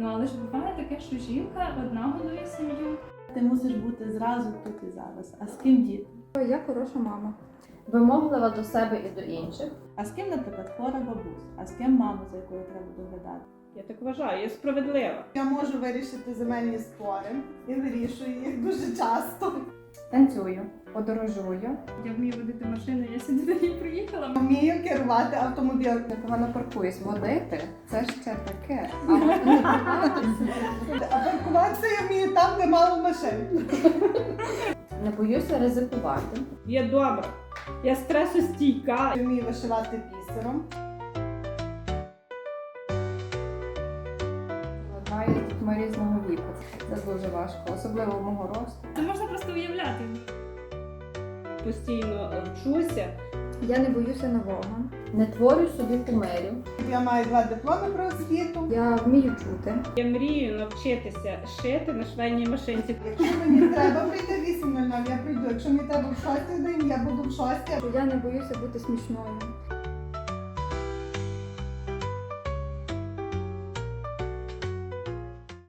Ну але ж буває таке, що жінка одна годує сім'ю. Ти мусиш бути зразу тут і зараз. А з ким діти? Я хороша мама. Вимоглива до себе і до інших. А з ким, наприклад, хвора бабусь? А з ким мама, за якою треба доглядати? Я так вважаю, я справедлива. Я можу вирішити земельні спори і вирішую їх дуже часто. Танцюю, подорожую, Я вмію водити машину, я сюди до неї приїхала. Вмію керувати автомобілем. непогано паркуюсь. Водити це ще таке. А. А паркуватися я вмію там, де мало машин. Не боюся ризикувати. Я добра. Я стресостійка. Я вмію вишивати бісером. Владнаю з дітьми різного віку. Це дуже важко, особливо мого росту. Це можна просто уявляти. Постійно вчуся. Я не боюся нового. Не творю собі кумерів. Я маю два дипломи про освіту. Я вмію чути. Я мрію навчитися шити на швейній машинці. Якщо мені треба прийти вісім 8.00, я прийду. Якщо мені треба в 6 день, я буду в 6. Я не боюся бути смішною.